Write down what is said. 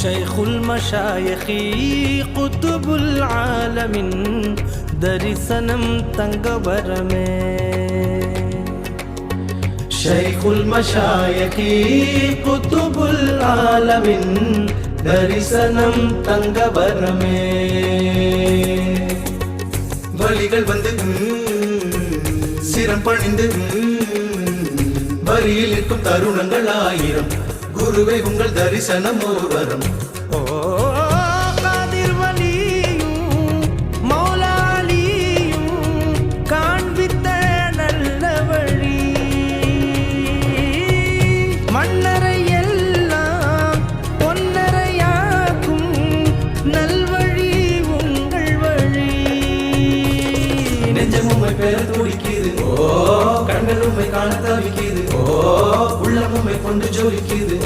شيخ المشايخ قطب العالم தரிசனம் தங்கவரமே شيخ المشايخ قطب العالم தரிசனம் தங்கவரமே வலிகள் வந்து சிரம் பணிந்து வரியில் நிற்கும் தருணங்கள் ஆயிரம் குருவே உங்கள் தரிசனம் ஒரு வரம் ஓ காதிர் வலியும் மௌலாலியும் காண்பித்த நல்ல வழி. மன்னரை எல்லாம் பொன்னரையாக்கும் நல்வழி உங்கள் வழி. நெஞ்சம் உண்மை பெற துடிக்குது ஓ உண்மை காண தவிக்குது. ஓ உள்ளம் உண்மை கொண்டு ஜொலிக்குது.